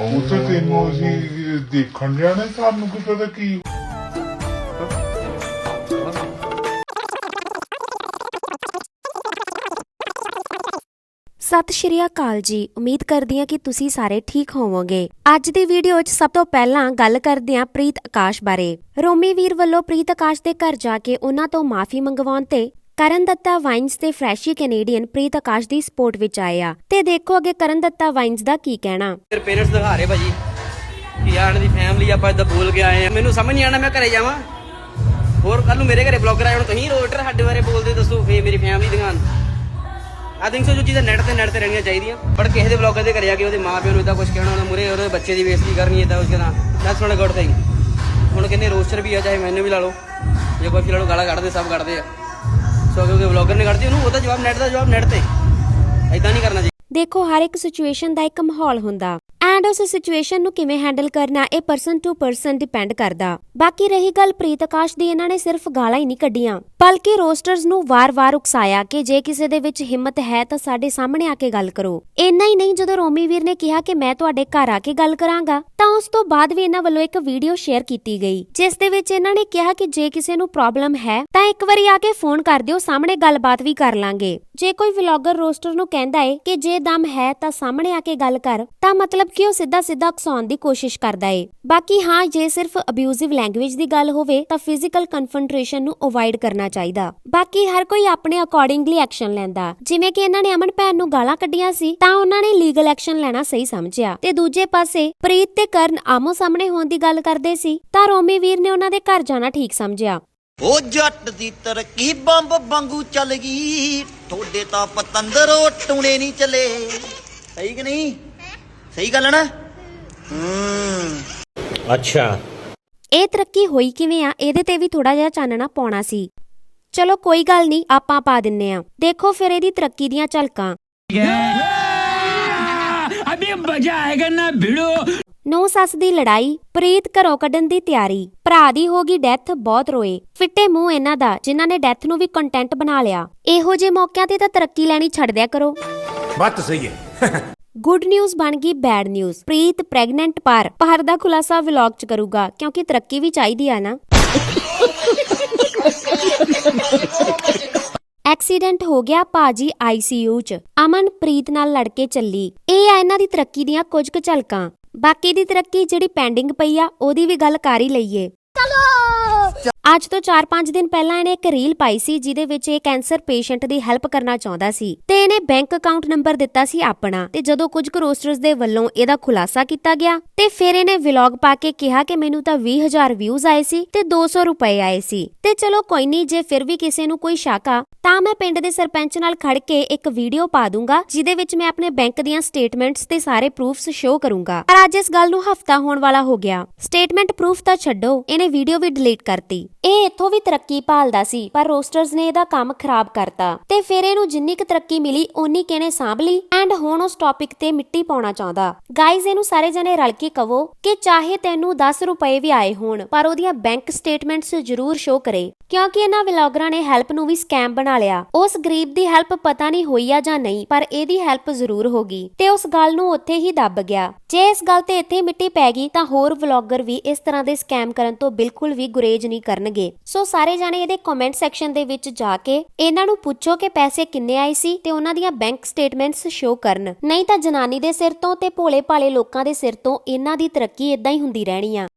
ਉਹ ਤੇ ਤੈਨੂੰ ਅਸੀਂ ਦੇਖਣ ਜਾਣਾ ਸਾਨੂੰ ਕੀ ਪਤਾ ਕੀ ਸਤਿ ਸ਼੍ਰੀ ਅਕਾਲ ਜੀ। ਉਮੀਦ ਕਰਦੀ ਹਾਂ ਕਿ ਤੁਸੀਂ ਸਾਰੇ ਠੀਕ ਹੋਵੋਗੇ। ਅੱਜ ਦੀ ਵੀਡੀਓ 'ਚ ਸਭ ਤੋਂ ਪਹਿਲਾਂ ਗੱਲ ਕਰਦੇ ਹਾਂ ਪ੍ਰੀਤ ਆਕਾਸ਼ ਬਾਰੇ। ਰੋਮੀ ਵੀਰ ਵੱਲੋਂ ਪ੍ਰੀਤ ਆਕਾਸ਼ ਦੇ ਘਰ ਜਾ ਕੇ ਉਹਨਾਂ ਤੋਂ ਮਾਫੀ ਮੰਗਵਾਉਣ ਤੇ ਕਰਨ ਦੱਤਾ ਵਾਈਨਸ ਤੇ ਫਰੈਸ਼ੀ ਕੈਨੇਡੀਅਨ ਪ੍ਰੀਤ ਆਕਾਸ਼ ਦੀ ਸਪੋਰਟ ਵਿੱਚ ਆਏ ਆ ਤੇ ਦੇਖੋ ਅੱਗੇ ਕਰਨ ਦੱਤਾ ਵਾਈਨਸ ਦਾ ਕੀ ਕਹਿਣਾ। ਫਿਰ ਪੇਰੈਂਟਸ ਦਿਖਾ ਰਹੇ ਭਾਜੀ, ਕਿ ਆਣ ਦੀ ਫੈਮਿਲੀ ਆਪਾਂ ਇਦਾਂ ਬੋਲ ਕੇ ਆਏ ਆ। ਮੈਨੂੰ ਸਮਝ ਨਹੀਂ ਆਣਾ ਮੈਂ ਘਰੇ ਜਾਵਾਂ। ਹੋਰ ਕੱਲ ਨੂੰ ਮੇਰੇ ਘਰੇ ਬਲੌਗਰ ਆਏ ਹੁਣ ਤੁਸੀਂ ਰੋਟਰ ਸਾਡੇ ਬਾਰੇ ਬੋਲਦੇ ਦੱਸੋ ਫੇ ਮੇਰੀ ਫੈਮਿਲੀ ਦਿਖਾਣ ਆ ਥਿੰਕ ਸੋ ਜੋ ਚੀਜ਼ਾਂ ਨੈਟ ਤੇ ਨੈਟ ਤੇ ਰਹਿਣੀਆਂ ਚਾਹੀਦੀਆਂ। ਬਟ ਕਿਸੇ ਦੇ ਬਲੌਗਰ ਦੇ ਘਰੇ ਆ ਕੇ ਉਹਦੇ ਮਾਪਿਆਂ ਨੂੰ ਇਦਾਂ ਕੁਝ ਕਹਿਣਾ ਉਹਨਾਂ ਮੁਰੇ ਉਹਦੇ ਬੱਚੇ ਦੀ ਬੇਇੱਜ਼ਤੀ ਕਰਨੀ ਇਦਾਂ ਉਸ ਦਾ that's not a good thing ਹੁਣ ਕਿੰਨੇ ਰੋਸਟਰ ਵੀ ਆ, ਚਾਹੇ ਮੈਨੂੰ ਵੀ ਲਾ ਲਓ, ਜੇ ਕੋਈ ਫਿਲਹਾਲ ਗਾਲਾਂ ਕੱਢਦੇ, ਸਭ ਕੱਢਦੇ ਆ। ਸੋ ਕਿਉਂਕਿ ਬਲੌਗਰ ਨੇ ਕੱਢਦੀ ਉਹਨੂੰ ਉਹਦਾ ਜਵਾਬ ਨੈਟ ਦਾ ਜਵਾਬ ਨੈਟ ਤੇ। ਐਦਾਂ ਨਹੀਂ ਕਰਨਾ ਚਾਹੀਦਾ। ਦੇਖੋ, ਹਰ ਇੱਕ ਸਿਚੁਏਸ਼ਨ ਦਾ ਇੱਕ ਮਾਹੌਲ ਹੁੰਦਾ। ਐਂਡ ਉਸ ਸਿਚੁਏਸ਼ਨ ਨੂੰ ਕਿਵੇਂ ਹੈਂਡਲ ਕਰਨਾ, ਇਹ ਪਰਸਨ ਟੂ ਪਰਸਨ ਡਿਪੈਂਡ ਕਰਦਾ। ਬਾਕੀ ਰਹੀ ਗੱਲ ਪ੍ਰੀਤ ਆਕਾਸ਼ ਦੀ, ਇਹਨਾਂ ਨੇ ਸਿਰਫ ਗਾਲਾਂ ਹੀ ਨਹੀਂ ਕੱਢੀਆਂ। ਬਲਕਿ ਰੋਸਟਰਸ ਨੂੰ ਵਾਰ-ਵਾਰ ਉਕਸਾਇਆ ਕਿ ਜੇ ਕਿਸੇ ਦੇ ਵਿੱਚ ਹਿੰਮਤ ਹੈ ਤਾਂ ਸਾਡੇ ਸਾਹਮਣੇ ਆ ਕੇ ਗੱਲ ਕਰੋ। ਇੰਨਾ ਹੀ ਨਹੀਂ, ਜਦੋਂ ਰੋਮੀ ਵੀਰ ਨੇ ਕਿਹਾ ਕਿ ਮੈਂ ਤੁਹਾਡੇ ਘਰ ਆ ਕੇ ਗੱਲ ਕਰਾਂਗਾ, ਤਾਂ ਉਸ ਤੋਂ ਬਾਅਦ ਵੀ ਇਹਨਾਂ ਵੱਲੋਂ ਇੱਕ ਵੀਡੀਓ ਸ਼ੇਅਰ ਕੀਤੀ ਗਈ, ਜਿਸ ਦੇ ਵਿੱਚ ਇਹਨਾਂ ਨੇ ਕਿਹਾ ਕਿ ਜੇ ਕਿਸੇ ਨੂੰ ਪ੍ਰੋਬਲਮ ਹੈ, ਤਾਂ ਇੱਕ ਵਾਰੀ ਆ ਕੇ ਫੋਨ ਕਰ ਦਿਓ, ਸਾਹਮਣੇ ਗੱਲਬਾਤ ਵੀ ਕਰ ਲਾਂਗੇ। ਜੇ ਕੋਈ ਵਲੌਗਰ ਰੋਸਟਰ ਨੂੰ ਕਹਿੰਦਾ ਏ ਕਿ ਜੇ ਦਮ ਹੈ ਤਾਂ ਸਾਹਮਣੇ ਆ ਕੇ ਗੱਲ ਕਰ, ਤਾਂ ਮਤਲਬ ਕਿ ਉਹ ਸਿੱਧਾ ਸਿੱਧਾ ਉਕਸਾਉਣ ਦੀ ਕੋਸ਼ਿਸ਼ ਕਰਦਾ ਏ। ਬਾਕੀ ਹਾਂ, ਜੇ ਸਿਰਫ ਅਬਿਊਜ਼ਿਵ ਲੈਂਗੁਏਜ ਦੀ ਗੱਲ ਹੋਵੇ, ਤਾਂ ਫਿਜ਼ੀਕਲ ਕਨਫਰੰਟ੍ਰੇਸ਼ਨ ਨੂੰ ਅਵੋਇਡ ਕਰਨਾ ਚਾਹੀਦਾ। ਬਾਕੀ ਹਰ ਕੋਈ ਆਪਣੇ ਅਕੋਰਡਿੰਗਲੀ ਐਕਸ਼ਨ ਲੈਂਦਾ। ਜਿਵੇਂ ਕਿ ਇਹਨਾਂ ਨੇ ਅਮਨ ਭੈਣ ਨੂੰ ਗਾਲਾਂ ਕੱਢੀਆਂ ਸੀ, ਤਾਂ ਉਹਨਾਂ ਨੇ ਲੀਗਲ ਐਕਸ਼ਨ ਲੈਣਾ ਸਹੀ ਸਮਝਿਆ। ਤੇ ਦੂਜੇ ਪਾਸੇ, ਪ੍ਰੀਤ ਤੇ ਕਰਨ ਆਮੋ ਸਾਹਮਣੇ ਹੋਣ ਦੀ ਗੱਲ ਕਰਦੇ ਸੀ, ਤਾਂ ਰੋਮੀ ਵੀਰ ਨੇ ਉਹਨਾਂ ਦੇ ਘਰ ਜਾਣਾ ਠੀਕ ਸਮਝਿਆ। ਉਹ ਜੱਟ ਦੀ ਤਰੱਕੀ ਬੰਬ ਵਾਂਗੂ ਚੱਲ ਗਈ, ਤੁਹਾਡੇ ਤਾਂ ਪਤੰਦਰੋਂ ਟੂਣੇ ਨਹੀਂ ਚੱਲੇ। ਸਹੀ ਕਿ ਨਹੀਂ? ਸਹੀ ਗੱਲ ਹੈ ਨਾ? ਹੂੰ। ਅੱਛਾ। ਇਹ ਤਰੱਕੀ ਹੋਈ ਕਿਵੇਂ ਆ? ਇਹਦੇ ਤੇ ਵੀ ਥੋੜਾ ਜਿਹਾ ਚਾਨਣਾ ਪਾਉਣਾ ਸੀ। ਚਲੋ ਕੋਈ ਗੱਲ ਨਹੀਂ ਆਪਾਂ ਪਾ ਦਿੰਨੇ ਆ। ਦੇਖੋ ਫਿਰ ਇਹਦੀ ਤਰੱਕੀ ਦੀਆਂ ਝਲਕਾਂ। ਅਬੇ ਮਜ਼ਾ ਆਏਗਾ ਨਾ ਭਿੜੋ। ਨੌ ਸੱਸ ਦੀ ਲੜਾਈ ਪ੍ਰੀਤ ਘਰੋਂ ਕੱਢਣ ਦੀ ਤਿਆਰੀ। ਭਰਾ ਦੀ ਹੋ ਗਈ ਡੈਥ ਬਹੁਤ ਰੋਏ। ਫਿੱਟੇ ਮੂੰਹ ਇਹਨਾਂ ਦਾ ਜਿਨ੍ਹਾਂ ਨੇ ਡੈਥ ਨੂੰ ਵੀ ਕੰਟੈਂਟ ਬਣਾ ਲਿਆ। ਇਹੋ ਜਿਹੇ ਮੌਕਿਆਂ ਤੇ ਤਾਂ ਤਰੱਕੀ ਲੈਣੀ ਛੱਡ ਦਿਆ ਕਰੋ। ਬੱਤ ਸਹੀ ਹੈ। ਗੁੱਡ ਨਿਊਜ਼ ਬਣ ਗਈ ਬੈਡ ਨਿਊਜ਼ ਪ੍ਰੀਤ ਪ੍ਰੈਗਨੈਂਟ ਪਰ ਪਰ ਦਾ ਖੁਲਾਸਾ ਵਲੌਗ ਚ ਕਰੂਗਾ, ਕਿਉਂਕਿ ਤਰੱਕੀ ਵੀ ਚਾਹੀਦੀ ਆ ਨਾ। ਐਕਸੀਡੈਂਟ ਹੋ ਗਿਆ ਭਾਜੀ ਆਈਸੀਯੂ ਚ। ਅਮਨ ਪ੍ਰੀਤ ਨਾਲ ਲੜ ਕੇ ਚੱਲੀ। ਇਹ ਆ ਇਹਨਾਂ ਦੀ ਤਰੱਕੀ ਦੀਆਂ ਕੁਝ ਕੁ ਝਲਕਾਂ। ਬਾਕੀ ਦੀ ਤਰੱਕੀ ਜਿਹੜੀ ਪੈਂਡਿੰਗ ਪਈ ਆ, ਉਹਦੀ ਵੀ ਗੱਲ ਕਰ ਹੀ ਲਈਏ। ਅੱਜ ਤੋਂ 4-5 ਦਿਨ ਪਹਿਲਾਂ ਇਹਨੇ ਇੱਕ ਰੀਲ ਪਾਈ ਸੀ, ਜਿਹਦੇ ਵਿੱਚ ਇਹ ਕੈਂਸਰ ਪੇਸ਼ੈਂਟ ਦੀ ਹੈਲਪ ਕਰਨਾ ਚਾਹੁੰਦਾ ਸੀ। ਤੇ ਇਹਨੇ ਬੈਂਕ ਅਕਾਊਂਟ ਨੰਬਰ ਦਿੱਤਾ ਸੀ ਆਪਣਾ। ਤੇ ਜਦੋਂ ਕੁਝ ਕੁ ਰੋਸਟਰਸ ਦੇ ਵੱਲੋਂ ਇਹਦਾ ਖੁਲਾਸਾ ਕੀਤਾ ਗਿਆ, ਤੇ ਫਿਰ ਇਹਨੇ ਵਲੌਗ ਪਾ ਕੇ ਕਿਹਾ ਕਿ ਮੈਨੂੰ ਤਾਂ 20000 ਵਿਊਜ਼ ਆਏ ਸੀ ਤੇ 200 ਰੁਪਏ ਆਏ ਸੀ। ਤੇ ਚਲੋ ਕੋਈ ਨਹੀਂ, ਜੇ ਫਿਰ ਵੀ ਕਿਸੇ ਨੂੰ ਕੋਈ ਸ਼ੱਕ ਆ, ਤਾਂ ਮੈਂ ਪਿੰਡ ਦੇ ਸਰਪੰਚ ਨਾਲ ਖੜ ਕੇ ਇੱਕ ਵੀਡੀਓ ਪਾ ਦੂੰਗਾ, ਜਿਹਦੇ ਵਿੱਚ ਮੈਂ ਆਪਣੇ ਬੈਂਕ ਦੀਆਂ ਸਟੇਟਮੈਂਟਸ ਤੇ ਸਾਰੇ ਪ੍ਰੂਫਸ ਸ਼ੋਅ ਕਰੂੰਗਾ। ਪਰ ਅੱਜ ਇਸ ਗੱਲ ਨੂੰ ਹਫਤਾ ਹੋਣ ਵਾਲਾ ਹੋ ਗਿਆ। ਸਟੇਟਮੈਂਟ ਪ੍ਰੂਫ ਤਾਂ ਛੱਡੋ, ਇਹਨੇ ਵੀਡੀਓ ਵੀ ਡਿਲੀਟ ਕਰਤੀ। ਇਹ ਇੱਥੋਂ ਵੀ ਤਰੱਕੀ ਭਾਲਦਾ ਸੀ, ਪਰ ਰੋਸਟਰਸ ਨੇ ਇਹਦਾ ਕੰਮ ਖਰਾਬ ਕਰਤਾ। ਤੇ ਫਿਰ ਇਹਨੂੰ ਜਿੰਨੀ ਕੁ ਤਰੱਕੀ ਮਿਲੀ, ਓਨੀ ਕਿਹਨੇ ਸਾਂਭ ਲਈ? ਐਂਡ ਹੁਣ ਉਸ ਟੌਪਿਕ ਤੇ ਮਿੱਟੀ ਪਾਉਣਾ ਚਾਹੁੰਦਾ। ਗਾਇਜ਼ ਇਹਨੂੰ ਸਾਰੇ ਜਣੇ ਰਲ ਕੇ ਕਵੋ ਕਿ ਚਾਹੇ ਤੈਨੂੰ 10 ਰੁਪਏ ਵੀ ਆਏ ਹੋਣ, ਪਰ ਉਹਦੀਆਂ ਬੈਂਕ ਸਟੇਟਮੈਂਟਸ ਜ਼ਰੂਰ ਸ਼ੋ ਕਰੇ। ਕਿਉਂਕਿ ਇਹਨਾਂ ਵਲੌਗਰਾਂ ਨੇ ਹੈਲਪ ਨੂੰ ਵੀ ਸਕੈਮ ਬਣਾ ਲਿਆ। ਉਸ ਗਰੀਬ ਦੀ ਹੈਲਪ ਪਤਾ ਨਹੀਂ ਹੋਈ ਆ ਜਾਂ ਨਹੀਂ, ਪਰ ਇਹਦੀ ਹੈਲਪ ਜ਼ਰੂਰ ਹੋ ਗਈ। ਤੇ ਉਸ ਗੱਲ ਨੂੰ ਉੱਥੇ ਹੀ ਦੱਬ ਗਿਆ। ਜੇ ਇਸ ਗੱਲ ਤੇ ਇੱਥੇ ਮਿੱਟੀ ਪੈ ਗਈ, ਤਾਂ ਹੋਰ ਵਲੌਗਰ ਵੀ ਇਸ ਤਰ੍ਹਾਂ ਦੇ ਸਕੈਮ ਕਰਨ ਤੋਂ ਬਿਲਕੁਲ ਵੀ ਗੁਰੇਜ਼ ਨਹੀਂ ਕਰਨਗੇ। ਸੋ ਸਾਰੇ ਜਾਣੇ ਇਹਦੇ ਕਮੈਂਟ ਸੈਕਸ਼ਨ ਦੇ ਵਿੱਚ ਜਾ ਕੇ ਇਹਨਾਂ ਨੂੰ ਪੁੱਛੋ ਕਿ ਪੈਸੇ ਕਿੰਨੇ ਆਏ ਸੀ ਤੇ ਉਹਨਾਂ ਦੀਆਂ ਬੈਂਕ ਸਟੇਟਮੈਂਟਸ ਸ਼ੋ ਕਰਨ ਨਹੀਂ ਤਾਂ ਜਨਾਨੀ ਦੇ ਸਿਰ ਤੋਂ ਤੇ ਭੋਲੇ ਭਾਲੇ ਲੋਕਾਂ ਦੇ ਸਿਰ ਤੋਂ ਇਹਨਾਂ ਦੀ ਤਰੱਕੀ ਇਦਾਂ ਹੀ ਹੁੰਦੀ ਰਹਿਣੀ ਆ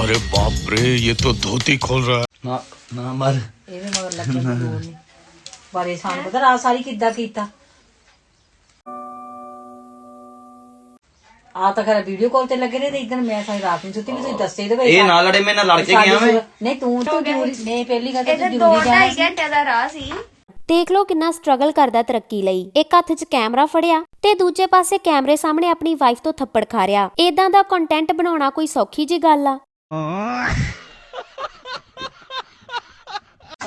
अरे बाप रे ये तो धोती खोल रहा है ਨਾ ਨਾ ਮਰ ਇਹਦੇ ਮਗਰ ਲੱਗੇ ਨੂੰ ਲੋੜ ਨਹੀਂ ਬਾਰੇ ਸਾਨੂੰ ਪਤਾ ਰਾਤ ਸਾਰੀ ਕਿੱਦਾਂ ਕੀਤਾ ਆ ਤਾਂ ਕਰ ਵੀਡੀਓ ਕਾਲ ਤੇ ਲੱਗੇ ਰਹੇ ਤੇ ਇਦਾਂ ਮੈਂ ਸਾਰੀ ਰਾਤ ਨੂੰ ਸੁੱਤੀ ਵੀ ਤੁਸੀਂ ਦੱਸੇ ਦੇ ਇਹ ਨਾਲ ਲੜੇ ਮੇਰੇ ਨਾਲ ਲੜ ਕੇ ਗਿਆ ਮੈਂ। ਨਹੀਂ ਤੂੰ ਤੂੰ ਜ਼ਰੂਰੀ ਨਹੀਂ ਪਹਿਲੀ ਗੱਲ ਤਾਂ ਤੂੰ ਦੋ ਜ਼ਰੂਰੀ ਜਾਣਾ ਢਾਈ ਘੰਟੇ ਦਾ ਰਾਹ ਸੀ। ਦੇਖ ਲਓ ਕਿੰਨਾ ਸਟਰਗਲ ਕਰਦਾ ਤਰੱਕੀ ਲਈ। ਇੱਕ ਹੱਥ 'ਚ ਕੈਮਰਾ ਫੜਿਆ ਤੇ ਦੂਜੇ ਪਾਸੇ ਕੈਮਰੇ ਸਾਹਮਣੇ ਆਪਣੀ ਵਾਈਫ ਤੋਂ ਥੱਪੜ ਖਾ ਰਿਹਾ ਇਦਾਂ ਦਾ ਕੰਟੈਂਟ ਬਣਾਉਣਾ ਕੋਈ ਸੌਖੀ ਜੀ ਗੱਲ ਆ।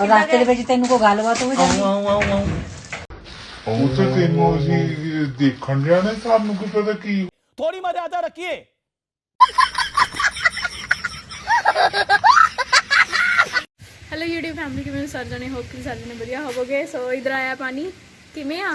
ਔਰ ਰਸਤੇ ਦੇ ਵਿੱਚ ਤੈਨੂੰ ਕੋਈ ਗੱਲਬਾਤ ਹੋਵੇ ਜਾਂਦੀ ਆਉਂ ਆਉਂ ਆਉਂ ਉਹ ਤੇ ਤੈਨੂੰ ਅਸੀਂ ਦੇਖਣ ਜਾਣਾ ਸਾਨੂੰ ਕੀ ਪਤਾ ਕੀ थोड़ी मर्यादा रखिए। हेलो यूट्यूब फैमिली के मैं सारे जने होप कि सारे जने बढ़िया हो गए सो इधर आया पानी। किमें आ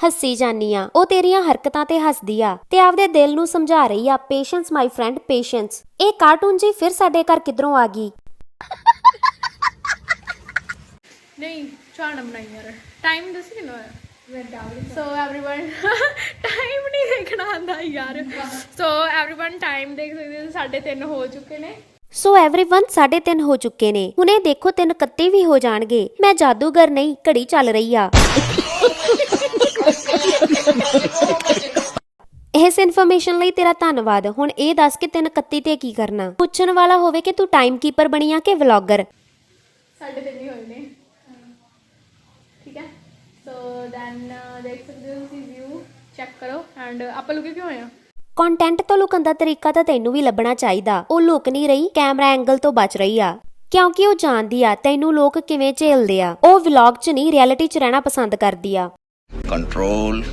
ਹੱਸੀ ਜਾਨੀ ਆ ਉਹ ਤੇਰੀਆਂ ਹਰਕਤਾਂ ਤੇ ਹੱਸਦੀ ਆ ਤੇ ਆਪਦੇ ਦਿਲ ਨੂੰ ਸਮਝਾ ਰਹੀ ਆ ਪੇਸ਼ੈਂਸ ਮਾਈ ਫਰੈਂਡ ਪੇਸ਼ੈਂਸ ਇਹ ਕਾਰਟੂਨ ਜੀ ਫਿਰ ਸਾਡੇ ਘਰ ਕਿਧਰੋਂ ਆ ਗਈ ਨਹੀਂ ਚਾਹ ਨਾ ਬਣਾਈ ਯਾਰ ਟਾਈਮ ਦੱਸ ਕਿੰਨਾ ਹੋਇਆ ਸੋ एवरीवन ਟਾਈਮ ਨਹੀਂ ਦੇਖਣਾ ਆਂਦਾ ਯਾਰ ਸੋ एवरीवन ਟਾਈਮ ਦੇਖ ਸਕਦੇ ਹੋ 3:30 ਹੋ ਚੁੱਕੇ ਨੇ ਸੋ एवरीवन 3:30 ਹੋ ਚੁੱਕੇ ਨੇ ਹੁਣੇ ਦੇਖੋ 3:31 ਵੀ ਹੋ ਜਾਣਗੇ ਮੈਂ ਜਾਦੂਗਰ ਨਹੀਂ ਘੜੀ ਚੱਲ ਰਹੀ ਆ ਇਸ ਇਨਫੋਰਮੇਸ਼ਨ ਲਈ ਤੇਰਾ ਧੰਨਵਾਦ। ਹੁਣ ਇਹ ਦੱਸ ਕਿ 3:31 ਤੇ ਕੀ ਕਰਨਾ? ਪੁੱਛਣ ਵਾਲਾ ਹੋਵੇ ਕਿ ਤੂੰ ਟਾਈਮ ਕੀਪਰ ਬਣੀ ਆ ਕਿ ਵਲੌਗਰ ਸਾਡੇ ਤਿੰਨ ਹੀ ਹੋਏ ਨੇ। ਠੀਕ ਹੈ? ਸੋ ਦੈਨ ਦੇਖ ਸਕਦੇ ਹੋ ਤੁਸੀਂ ਵਿਊ ਚੈੱਕ ਕਰੋ। ਐਂਡ ਆਪਾਂ ਲੁਕੇ ਕਿਉਂ ਹੋਏ ਆ? ਕੰਟੈਂਟ ਤੋਂ ਲੁਕਣ ਦਾ ਤਰੀਕਾ ਤਾਂ ਤੈਨੂੰ ਵੀ ਲੱਭਣਾ ਚਾਹੀਦਾ। ਉਹ ਲੁਕ ਨਹੀਂ ਰਹੀ ਕੈਮਰਾ ਐਂਗਲ ਤੋਂ ਬਚ ਰਹੀ ਆ। ਕਿਉਂਕਿ ਉਹ ਜਾਣਦੀ ਆ ਤੈਨੂੰ ਲੋਕ ਕਿਵੇਂ ਝੇਲਦੇ ਆ। ਉਹ ਵਲੌਗ 'ਚ ਨਹੀਂ ਰਿਐਲਿਟੀ 'ਚ ਰਹਿਣਾ ਪਸੰਦ ਕਰਦੀ ਆ। ਕੰਟਰੋਲ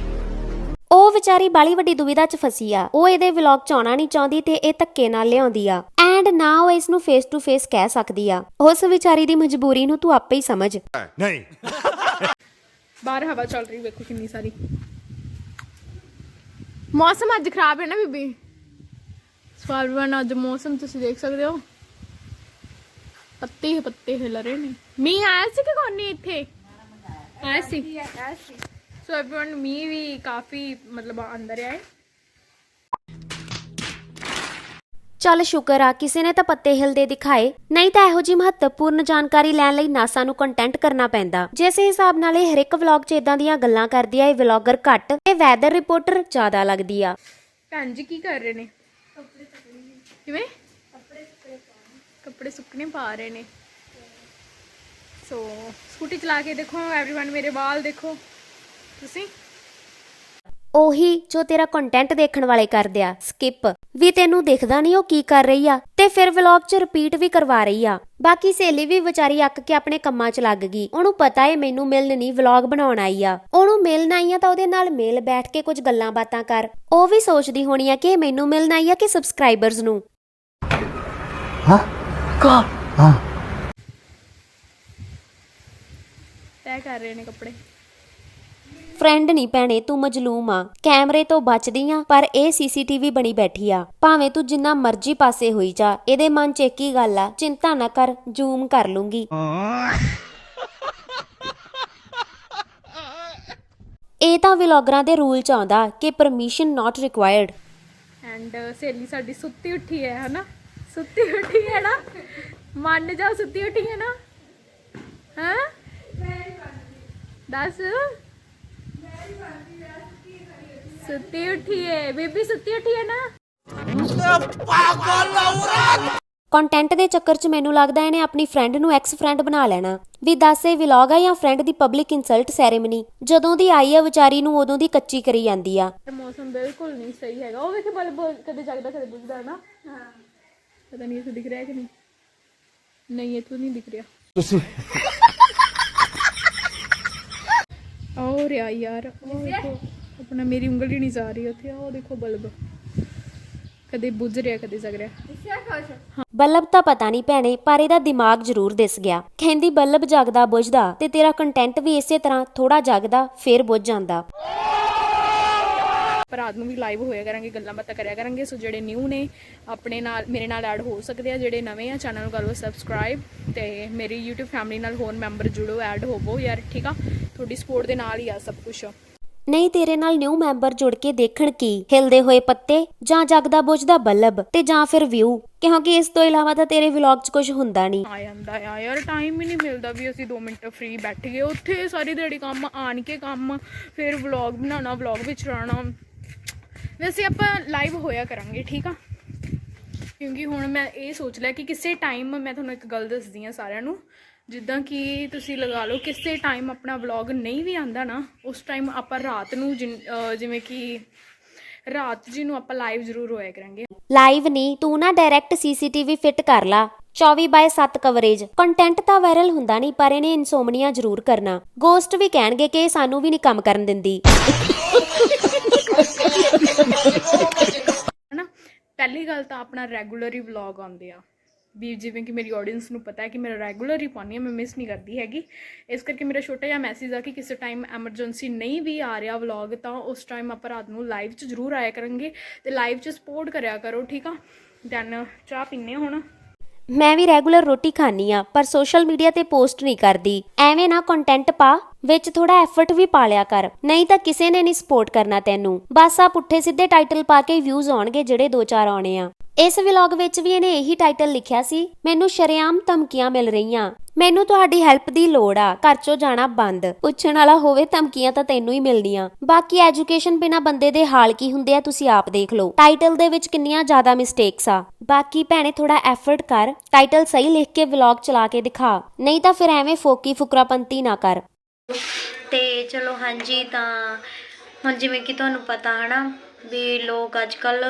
ਉਹ ਵਿਚਾਰੀ ਬਾਲੀ ਵੱਡੀ ਦੁਵਿਧਾ 'ਚ ਫਸੀ ਆ। ਉਹ ਇਹਦੇ ਵਲੌਗ 'ਚ ਆਉਣਾ ਨਹੀਂ ਚਾਹੁੰਦੀ ਤੇ ਇਹ ਧੱਕੇ ਨਾਲ ਲਿਆਉਂਦੀ ਆ। ਐਂਡ ਨਾ ਉਹ ਇਸ ਨੂੰ ਫੇਸ ਟੂ ਫੇਸ ਕਹਿ ਸਕਦੀ ਆ। ਉਸ ਵਿਚਾਰੀ ਦੀ ਮਜਬੂਰੀ ਨੂੰ ਤੂੰ ਆਪੇ ਹੀ ਸਮਝ। नहीं ਬਾਹਰ ਹਵਾ ਚੱਲ ਰਹੀ ਵੇਖੋ ਕਿੰਨੀ ਸਾਰੀ। ਮੌਸਮ ਅੱਜ ਖਰਾਬ ਹੈ ਨਾ ਬੀਬੀ? ਸਵਾਲਵਨ ਅੱਜ ਮੌਸਮ ਤੁਸੀਂ ਦੇਖ ਸਕਦੇ ਹੋ। ਪੱਤੇ ਹੀ ਪੱਤੇ ਹਿਲ ਰਹੇ ਨੇ। ਮੀਂਹ ਆਇਆ ਸੀ ਕਿ ਕੋਈ ਨਹੀਂ ਇੱਥੇ? ਆਇਆ ਸੀ। ਸੋ एवरीवन ਮੀਂਹ ਵੀ ਕਾਫੀ ਮਤਲਬ ਅੰਦਰ ਆਏ ਚੱਲ ਸ਼ੁਕਰ ਆ ਕਿਸੇ ਨੇ ਤਾਂ ਪੱਤੇ ਹਿਲਦੇ ਦਿਖਾਏ ਨਹੀਂ ਤਾਂ ਇਹੋ ਜੀ ਮਹੱਤਵਪੂਰਨ ਜਾਣਕਾਰੀ ਲੈਣ ਲਈ ਨਾਸਾ ਨੂੰ ਕੰਟੈਂਟ ਕਰਨਾ ਪੈਂਦਾ ਜਿਸ ਹਿਸਾਬ ਨਾਲ ਇਹ ਹਰ ਇੱਕ ਵਲੌਗ 'ਚ ਇਦਾਂ ਦੀਆਂ ਗੱਲਾਂ ਕਰਦੀ ਆ ਇਹ ਵਲੌਗਰ ਘੱਟ ਤੇ ਵੈਦਰ ਰਿਪੋਰਟਰ ਜ਼ਿਆਦਾ ਲੱਗਦੀ ਆ ਭੈਣ ਜੀ ਕੀ ਕਰ ਰਹੇ ਨੇ ਕਿਵੇਂ ਕੱਪੜੇ ਸੁੱਕਣੇ ਪਾ ਰਹੇ ਨੇ ਸੋ ਸਕੂਟੀ ਚਲਾ ਕੇ ਦੇਖੋ एवरीवन ਮੇਰੇ ਵਾਲ ਦੇਖੋ ਤੁਸੀਂ? ਉਹੀ ਜੋ ਤੇਰਾ ਕੰਟੈਂਟ ਦੇਖਣ ਵਾਲੇ ਕਰਦੇ ਆ ਸਕਿਪ ਵੀ ਤੈਨੂੰ ਦਿਖਦਾ ਨਹੀਂ ਉਹ ਕੀ ਕਰ ਰਹੀ ਆ ਤੇ ਫਿਰ ਵਲੌਗ 'ਚ ਰਿਪੀਟ ਵੀ ਕਰਵਾ ਰਹੀ ਆ। ਬਾਕੀ ਸਹੇਲੀ ਵੀ ਵਿਚਾਰੀ ਅੱਕ ਕੇ ਆਪਣੇ ਕੰਮਾਂ 'ਚ ਲੱਗ ਗਈ। ਉਹਨੂੰ ਪਤਾ ਏ ਮੈਨੂੰ ਮਿਲਣ ਨਹੀਂ ਵਲੌਗ ਬਣਾਉਣ ਆਈ ਆ। ਉਹਨੂੰ ਮਿਲਣ ਆਈ ਆ ਤਾਂ ਉਹਦੇ ਨਾਲ ਮਿਲ ਬੈਠ ਕੇ ਕੁਝ ਗੱਲਾਂ ਬਾਤਾਂ ਕਰ। ਉਹ ਵੀ ਸੋਚਦੀ ਹੋਣੀ ਆ ਕਿ ਮੈਨੂੰ ਮਿਲਣ ਆਈ ਆ ਕਿ ਸਬਸਕ੍ਰਾਈਬਰਸ ਨੂੰ। ਤੈਅ ਕਰ ਰਹੇ ਨੇ ਕੱਪੜੇ। ਫਰੈਂਡ ਨਹੀਂ ਭੈਣੇ, ਤੂੰ ਮਜਲੂਮ ਆ। ਕੈਮਰੇ ਤੋਂ ਬਚਦੀ ਆ, ਪਰ ਇਹ ਸੀਸੀਟੀਵੀ ਬਣੀ ਬੈਠੀ ਆ। ਭਾਵੇਂ ਤੂੰ ਜਿੰਨਾ ਮਰਜ਼ੀ ਪਾਸੇ ਹੋਈ ਜਾ, ਇਹਦੇ ਮਨ 'ਚ ਇੱਕ ਹੀ ਗੱਲ ਆ, ਚਿੰਤਾ ਨਾ ਕਰ, ਜ਼ੂਮ ਕਰ ਲੂੰਗੀ। ਇਹ ਤਾਂ ਵਲੌਗਰਾਂ ਦੇ ਰੂਲ 'ਚ ਆਉਂਦਾ ਕਿ ਪਰਮਿਸ਼ਨ ਨਾਟ ਰਿਕੁਆਇਰਡ ਐਂਡ ਸਹੇਲੀ ਸਾਡੀ ਸੁੱਤੀ ਉੱਠੀ ਹੈ, ਹਨਾ? ਸੁੱਤੀ ਉੱਠੀ ਹੈ ਨਾ? ਮੰਨ ਜਾ ਸੁੱਤੀ ਉੱਠੀ ਹੈ ਨਾ? ਹਾਂ? ਦੱਸ। ਸੁੱਤੀ ਉੱਠੀ ਹੈ ਬੇਬੀ ਸੁੱਤੀ ਉੱਠੀ ਹੈ ਨਾ। ਕੰਟੈਂਟ ਦੇ ਚੱਕਰ 'ਚ ਮੈਨੂੰ ਲੱਗਦਾ ਇਹਨੇ ਆਪਣੀ ਫਰੈਂਡ ਨੂੰ ਐਕਸ ਫਰੈਂਡ ਬਣਾ ਲੈਣਾ। ਵੀ ਦੱਸ ਇਹ ਵਲੌਗ ਆ ਜਾਂ ਫਰੈਂਡ ਦੀ ਪਬਲਿਕ ਇਨਸਲਟ ਸੈਰੇਮਨੀ ਜਦੋਂ ਦੀ ਆਈ ਆ ਵਿਚਾਰੀ ਨੂੰ ਉਦੋਂ ਦੀ ਕੱਚੀ ਕਰੀ ਜਾਂਦੀ ਆ। ਮੌਸਮ ਬਿਲਕੁਲ ਨਹੀਂ ਸਹੀ ਹੈਗਾ। ਉਹ ਵੇਖੇ ਬਲਬ ਕਦੇ ਜਗਦਾ ਕਦੇ ਬੁਝਦਾ ਨਾ। ਹਾਂ। ਪਤਾ ਨਹੀਂ ਇੱਥੇ ਦਿਖ ਰਿਹਾ ਕਿ ਨਹੀਂ। ਨਹੀਂ ਇੱਥੋਂ ਨਹੀਂ ਦਿਖ ਰਿਹਾ। ਤੁਸੀਂ ਹੋ ਰਿਹਾ ਯਾਰ ਉਹ ਦੇਖੋ ਆਪਣਾ ਮੇਰੀ ਉਂਗਲੀ ਨਹੀਂ ਜਾ ਰਹੀ ਉੱਥੇ ਉਹ ਦੇਖੋ ਬਲਬ। ਕਦੇ ਬੁਝ ਰਿਹਾ ਕਦੇ ਜਗ ਰਿਹਾ। ਬੱਲਬ ਤਾਂ ਪਤਾ ਨਹੀਂ ਭੈਣੇ ਪਰ ਇਹਦਾ ਦਿਮਾਗ ਜ਼ਰੂਰ ਦਿਸ ਗਿਆ। ਕਹਿੰਦੀ ਬੱਲਬ ਜਗਦਾ ਬੁਝਦਾ ਤੇ ਤੇਰਾ ਕੰਟੈਂਟ ਵੀ ਇਸੇ ਤਰ੍ਹਾਂ ਥੋੜਾ ਜਗਦਾ ਫੇਰ ਬੁਝ ਜਾਂਦਾ। ਪਰ ਰਾਤ ਨੂੰ ਵੀ ਲਾਈਵ ਹੋਇਆ ਕਰਾਂਗੇ ਗੱਲਾਂ ਬਾਤਾਂ ਕਰਿਆ ਕਰਾਂਗੇ ਸੋ ਜਿਹੜੇ ਨਿਊ ਨੇ ਆਪਣੇ ਨਾਲ ਮੇਰੇ ਨਾਲ ਐਡ ਹੋ ਸਕਦੇ ਆ ਜਿਹੜੇ ਨਵੇਂ ਆ ਚੈਨਲ ਨੂੰ ਕਰ ਸਬਸਕ੍ਰਾਈਬ ਤੇ ਮੇਰੀ YouTube ਫੈਮਿਲੀ ਨਾਲ ਹੋਰ ਮੈਂਬਰ ਜੁੜੋ ਐਡ ਹੋਵੋ ਯਾਰ ਠੀਕ ਆ? ਤੁਹਾਡੀ ਸਪੋਰਟ ਦੇ ਨਾਲ ਹੀ ਆ ਸਭ ਕੁਝ ਨਹੀਂ ਤੇਰੇ ਨਾਲ ਨਿਊ ਮੈਂਬਰ ਜੁੜ ਕੇ ਦੇਖਣ ਕੀ? ਹਿਲਦੇ ਹੋਏ ਪੱਤੇ ਜਾਂ ਜਗਦਾ ਬੁਝਦਾ ਬੱਲਬ ਤੇ ਜਾਂ ਫਿਰ ਵਿਊ ਕਿਉਂਕਿ ਇਸ ਤੋਂ ਇਲਾਵਾ ਤਾਂ ਤੇਰੇ ਵਲੌਗ 'ਚ ਕੁਝ ਹੁੰਦਾ ਨਹੀਂ। ਆ ਜਾਂਦਾ ਆ ਯਾਰ ਟਾਈਮ ਹੀ ਨਹੀਂ ਮਿਲਦਾ ਵੀ ਅਸੀਂ 2 ਮਿੰਟ ਫ੍ਰੀ ਬੈਠ ਗਏ ਉੱਥੇ ਸਾਰੀ ਦਿਹਾੜੀ ਕੰਮ ਆਣ ਕੇ ਕੰਮ ਫਿਰ ਵਲੌਗ ਬਣਾਉਣਾ ਵਲੌਗ ਵਿੱਚ ਰਹਿਣਾ। ਵੈਸੇ ਆਪਾਂ ਲਾਈਵ ਹੋਇਆ ਕਰਾਂਗੇ ਠੀਕ ਆ? ਕਿਉਂਕਿ ਹੁਣ ਮੈਂ ਇਹ ਸੋਚ ਲਿਆ ਕਿ ਕਿਸੇ ਟਾਈਮ ਮੈਂ ਤੁਹਾਨੂੰ ਇੱਕ ਗੱਲ ਦੱਸਦੀ ਆ ਸਾਰਿਆਂ ਨੂੰ। ਜਿੱਦਾਂ ਕਿ ਤੁਸੀਂ ਲਗਾ ਲਓ ਕਿਸੇ ਟਾਈਮ ਆਪਣਾ ਵਲੌਗ ਨਹੀਂ ਵੀ ਆਂਦਾ ਨਾ ਉਸ ਟਾਈਮ ਆਪਾਂ ਰਾਤ ਨੂੰ ਜਿਵੇਂ ਕਿ ਰਾਤ ਜੀ ਨੂੰ ਆਪਾਂ ਲਾਈਵ ਜ਼ਰੂਰ ਹੋਇਆ ਕਰਾਂਗੇ। ਲਾਈਵ ਨਹੀਂ ਤੂੰ ਨਾ ਡਾਇਰੈਕਟ ਸੀਸੀਟੀਵੀ ਫਿੱਟ ਕਰ ਲਾ। 24 ਬਾਏ 7 ਕਵਰੇਜ ਕੰਟੈਂਟ ਤਾਂ ਵਾਇਰਲ ਹੁੰਦਾ ਨਹੀਂ ਪਰ ਇਹਨੇ ਇਨਸੋਮਨੀਆ ਜ਼ਰੂਰ ਕਰਨਾ। ਗੋਸਟ ਵੀ ਕਹਿਣਗੇ ਕਿ ਸਾਨੂੰ ਵੀ ਨਹੀਂ ਕੰਮ ਕਰਨ ਦਿੰਦੀ। ਪਹਿਲੀ ਗੱਲ ਤਾਂ ਆਪਣਾ ਰੈਗੂਲਰ ਹੀ ਵਲੌਗ ਆਉਂਦੇ ਆ। ਵੀ ਜਿਵੇਂ ਕਿ ਮੇਰੀ ਆਡੀਅנס ਨੂੰ ਪਤਾ ਹੈ ਕਿ ਮੇਰਾ ਰੈਗੂਲਰ ਹੀ ਪਾਉਂਦੀ ਹਾਂ, ਮੈਂ ਮਿਸ ਨਹੀਂ ਕਰਦੀ ਹੈਗੀ। ਇਸ ਕਰਕੇ ਮੇਰਾ ਛੋਟਾ ਜਿਹਾ ਮੈਸੇਜ ਆ ਕਿ ਕਿਸੇ ਟਾਈਮ ਐਮਰਜੈਂਸੀ ਨਹੀਂ ਵੀ ਆ ਰਿਹਾ ਵਲੌਗ ਤਾਂ ਉਸ ਟਾਈਮ ਆਪਾਂ ਰਾਤ ਨੂੰ ਲਾਈਵ 'ਚ ਜ਼ਰੂਰ ਆਇਆ ਕਰਾਂਗੇ ਤੇ ਲਾਈਵ 'ਚ ਸਪੋਰਟ ਕਰਿਆ ਕਰੋ, ਠੀਕ ਆ? ਦੈਨ ਚਾਹ ਪੀਨੇ ਹੁਣ। ਮੈਂ ਵੀ ਰੈਗੂਲਰ ਰੋਟੀ ਖਾਣੀ ਆ ਪਰ ਸੋਸ਼ਲ ਮੀਡੀਆ ਤੇ ਪੋਸਟ ਨਹੀਂ ਕਰਦੀ। ਐਵੇਂ ਨਾ ਕੰਟੈਂਟ ਪਾ, ਵਿੱਚ ਥੋੜਾ ਐਫਰਟ ਵੀ ਪਾ ਲਿਆ ਕਰ, ਨਹੀਂ ਤਾਂ ਕਿਸੇ ਨੇ ਨਹੀਂ ਸਪੋਰਟ ਕਰਨਾ ਤੈਨੂੰ। ਬਸ ਆ ਪੁੱਠੇ ਸਿੱਧੇ ਟਾਈਟਲ ਪਾ ਕੇ ਵਿਊਜ਼ ਆਉਣਗੇ ਜਿਹੜੇ ਦੋ ਚਾਰ ਆਉਣੇ ਆ। ਇਸ ਵਲੌਗ ਵਿੱਚ ਵੀ ਇਹਨੇ ਇਹੀ ਟਾਈਟਲ ਲਿਖਿਆ ਸੀ, ਮੈਨੂੰ ਸ਼ਰੇਆਮ ਧਮਕੀਆਂ ਮਿਲ ਰਹੀਆਂ। ਮੈਨੂੰ ਤੁਹਾਡੀ ਹੈਲਪ ਦੀ ਲੋੜ ਆ, ਘਰ ਚੋਂ ਜਾਣਾ ਬੰਦ। ਪੁੱਛਣ ਵਾਲਾ ਹੋਵੇ ਧਮਕੀਆਂ ਤਾਂ ਤੈਨੂੰ ਹੀ ਮਿਲਣੀਆਂ ਬਾਕੀ ਐਜੂਕੇਸ਼ਨ ਬਿਨਾ ਬੰਦੇ ਦੇ ਹਾਲ ਕੀ ਹੁੰਦੇ ਆ, ਤੁਸੀਂ ਆਪ ਦੇਖ ਲਓ। ਟਾਈਟਲ ਦੇ ਵਿੱਚ ਕਿੰਨੀਆਂ ਜ਼ਿਆਦਾ ਮਿਸਟੇਕਸ ਆ। ਬਾਕੀ ਭੈਣੇ ਥੋੜਾ ਐਫਰਟ ਕਰ। ਟਾਈਟਲ ਸਹੀ ਲਿਖ ਕੇ ਵਲੌਗ ਚਲਾ ਕੇ ਦਿਖਾ। ਨਹੀਂ ਤਾਂ ਫਿਰ ਐਵੇਂ ਫੋਕੀ ਫੁਕਰਾਪੰਤੀ ਨਾ ਕਰ। ਤੇ ਚਲੋ ਹਾਂਜੀ, ਤਾਂ ਹੁਣ ਜਿਵੇਂ ਕਿ ਤੁਹਾਨੂੰ ਪਤਾ ਹਨਾ, ਵੀ ਲੋਕ ਅੱਜ ਕੱਲ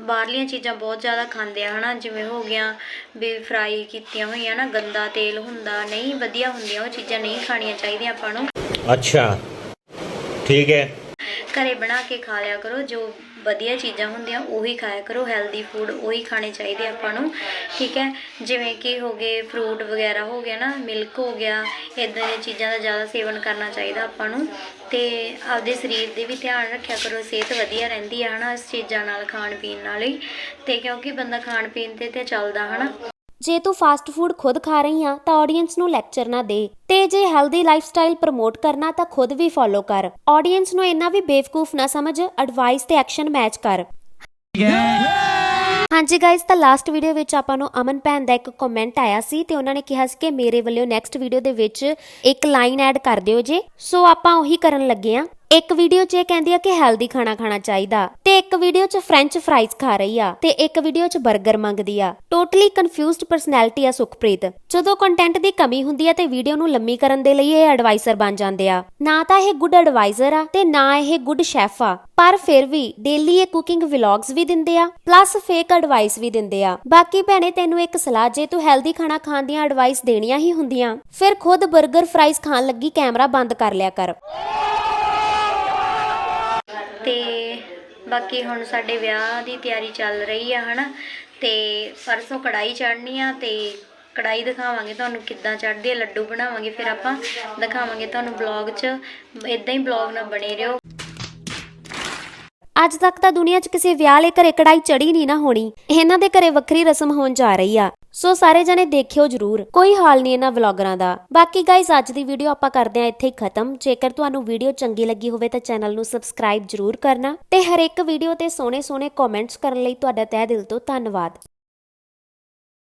ਬਾਹਰਲੀਆਂ ਚੀਜ਼ਾਂ ਬਹੁਤ ਜ਼ਿਆਦਾ ਖਾਂਦੇ ਆ ਹਨਾ ਜਿਵੇਂ ਹੋ ਗਿਆ ਵੀ ਫਰਾਈ ਕੀਤੀਆਂ ਹੋਈਆਂ ਨਾ ਗੰਦਾ ਤੇਲ ਹੁੰਦਾ ਨਹੀਂ ਵਧੀਆ ਹੁੰਦੀਆਂ ਉਹ ਚੀਜ਼ਾਂ ਨਹੀਂ ਖਾਣੀਆਂ ਚਾਹੀਦੀਆਂ ਆਪਾਂ ਨੂੰ। ਅੱਛਾ ਠੀਕ ਹੈ। ਘਰੇ ਬਣਾ ਕੇ ਖਾ ਲਿਆ ਕਰੋ ਜੋ ਵਧੀਆ ਚੀਜ਼ਾਂ ਹੁੰਦੀਆਂ, ਉਹੀ ਖਾਇਆ ਕਰੋ ਹੈਲਦੀ ਫੂਡ ਉਹੀ ਖਾਣੇ ਚਾਹੀਦੇ ਆਪਾਂ ਨੂੰ, ਠੀਕ ਹੈ? ਜਿਵੇਂ ਕਿ ਹੋ ਗਏ ਫਰੂਟ ਵਗੈਰਾ ਹੋ ਗਿਆ ਨਾ ਮਿਲਕ ਹੋ ਗਿਆ ਇਦਾਂ ਦੀਆਂ ਚੀਜ਼ਾਂ ਦਾ ਜ਼ਿਆਦਾ ਸੇਵਨ ਕਰਨਾ ਚਾਹੀਦਾ ਆਪਾਂ ਨੂੰ, ਤੇ ਆਪਦੇ ਸਰੀਰ ਦੇ ਵੀ ਧਿਆਨ ਰੱਖਿਆ ਕਰੋ, ਸਿਹਤ ਵਧੀਆ ਰਹਿੰਦੀ ਹੈ ਹਨਾ, ਇਸ ਚੀਜ਼ਾਂ ਨਾਲ ਖਾਣ ਪੀਣ ਨਾਲ ਹੀ, ਤੇ ਕਿਉਂਕਿ ਬੰਦਾ ਖਾਣ ਪੀਣ ਤੇ ਤੇ ਚੱਲਦਾ ਹਨਾ। ਜੇ ਤੂੰ ਫਾਸਟ ਫੂਡ ਖੁਦ ਖਾ ਰਹੀ ਆ, ਤਾਂ ਆਡੀਅנס ਨੂੰ ਲੈਕਚਰ ਨਾ ਦੇ। ਤੇ ਜੇ ਹੈਲਦੀ ਲਾਈਫਸਟਾਈਲ ਪ੍ਰਮੋਟ ਕਰਨਾ, ਤਾਂ ਖੁਦ ਵੀ ਫੋਲੋ ਕਰ। ਆਡੀਅנס ਨੂੰ ਇੰਨਾ ਵੀ ਬੇਵਕੂਫ ਨਾ ਸਮਝ ਐਡਵਾਈਸ ਤੇ ਐਕਸ਼ਨ ਮੈਚ ਕਰ। ਹਾਂਜੀ ਗਾਇਸ ਤਾਂ ਲਾਸਟ ਵੀਡੀਓ ਵਿੱਚ ਆਪਾਂ ਨੂੰ ਅਮਨ ਭੈਣ ਦਾ ਇੱਕ ਕਮੈਂਟ ਆਇਆ ਸੀ ਤੇ ਉਹਨਾਂ ਨੇ ਕਿਹਾ ਸੀ ਕਿ ਮੇਰੇ ਵੱਲੋਂ ਨੈਕਸਟ ਵੀਡੀਓ ਦੇ ਵਿੱਚ ਇੱਕ ਲਾਈਨ ਐਡ ਕਰ ਦਿਓ ਜੇ। ਸੋ ਆਪਾਂ ਉਹੀ ਕਰਨ ਲੱਗੇ ਆ। ਇੱਕ ਵੀਡੀਓ 'ਚ ਇਹ ਕਹਿੰਦੀ ਆ ਕਿ ਹੈਲਦੀ ਖਾਣਾ ਖਾਣਾ ਚਾਹੀਦਾ ਤੇ ਇੱਕ ਵੀਡੀਓ 'ਚ ਫ੍ਰੈਂਚ ਫਰਾਈਜ਼ ਖਾ ਰਹੀ ਆ ਤੇ ਇੱਕ ਵੀਡੀਓ 'ਚ 버ਗਰ ਮੰਗਦੀ ਆ। ਟੋਟਲੀ ਕਨਫਿਊਜ਼ਡ ਪਰਸਨੈਲਿਟੀ ਆ ਸੁਖਪ੍ਰੀਤ। ਜਦੋਂ ਕੰਟੈਂਟ ਦੀ ਕਮੀ ਹੁੰਦੀ ਆ ਤੇ ਵੀਡੀਓ ਨੂੰ ਲੰਮੀ ਕਰਨ ਦੇ ਲਈ ਇਹ ਐਡਵਾਈਜ਼ਰ ਬਣ ਜਾਂਦੇ ਆ। ਨਾ ਤਾਂ ਇਹ ਗੁੱਡ ਐਡਵਾਈਜ਼ਰ ਆ ਤੇ ਨਾ ਇਹ ਗੁੱਡ ਸ਼ੈਫ ਆ। ਪਰ ਫਿਰ ਵੀ ਡੇਲੀ ਇਹ ਕੁਕਿੰਗ ਵਲੌਗਸ ਵੀ ਦਿੰਦੇ ਆ ਪਲੱਸ ਫੇਕ ਐਡਵਾਈਸ ਵੀ ਦਿੰਦੇ ਆ। ਬਾਕੀ ਭੈਣੇ, ਤੈਨੂੰ ਇੱਕ ਸਲਾਹ, ਜੇ ਤੂੰ ਹੈਲਦੀ ਖਾਣਾ ਖਾਣ ਦੀਆਂ ਐਡਵਾਈਸ ਦੇਣੀਆਂ ਹੀ ਹੁੰਦੀਆਂ, ਫਿਰ ਖੁਦ 버ਗਰ ਫਰਾਈਜ਼ ਖਾਣ ਲੱਗੀ ਕੈਮਰਾ ਬੰਦ ਕਰ ਲਿਆ ਕਰ। ਤੇ ਬਾਕੀ ਹੁਣ ਸਾਡੇ ਵਿਆਹ ਦੀ ਤਿਆਰੀ ਚੱਲ ਰਹੀ ਆ, ਹਨਾ? ਤੇ ਪਰਸੋਂ ਕੜਾਈ ਚੜ੍ਹਨੀ ਆ ਤੇ ਕੜਾਈ ਦਿਖਾਵਾਂਗੇ ਤੁਹਾਨੂੰ ਕਿੱਦਾਂ ਚੜ੍ਹਦੀ ਹੈ ਲੱਡੂ ਬਣਾਵਾਂਗੇ, ਫਿਰ ਆਪਾਂ ਦਿਖਾਵਾਂਗੇ ਤੁਹਾਨੂੰ ਬਲੌਗ 'ਚ। ਇਦਾਂ ਹੀ ਬਲੌਗ ਨਾਲ ਬਣੇ ਰਹੋ। ਅੱਜ ਤੱਕ ਤਾਂ ਦੁਨੀਆ 'ਚ ਕਿਸੇ ਵਿਆਹ ਵਾਲੇ ਘਰੇ ਕੜਾਈ ਚੜੀ ਨਹੀਂ ਨਾ ਹੋਣੀ। ਇਹਨਾਂ ਦੇ ਘਰੇ ਵੱਖਰੀ ਰਸਮ ਹੋਣ ਜਾ ਰਹੀ ਆ। ਸੋ ਸਾਰੇ ਜਣੇ ਦੇਖਿਓ ਜਰੂਰ। ਕੋਈ ਹਾਲ ਨਹੀਂ ਇਹਨਾਂ ਵਲੌਗਰਾਂ ਦਾ। ਬਾਕੀ ਗਾਇਜ਼ ਅੱਜ ਦੀ ਵੀਡੀਓ ਆਪਾਂ ਕਰਦੇ ਆ ਇੱਥੇ ਹੀ ਖਤਮ। ਜੇਕਰ ਤੁਹਾਨੂੰ ਵੀਡੀਓ ਚੰਗੀ ਲੱਗੀ ਹੋਵੇ ਤਾਂ ਚੈਨਲ ਨੂੰ ਸਬਸਕ੍ਰਾਈਬ ਜਰੂਰ ਕਰਨਾ ਤੇ ਹਰ ਇੱਕ ਵੀਡੀਓ ਤੇ ਸੋਹਣੇ ਸੋਹਣੇ ਕਮੈਂਟਸ ਕਰਨ ਲਈ ਤੁਹਾਡਾ ਤਹਿ ਦਿਲ ਤੋਂ ਧੰਨਵਾਦ।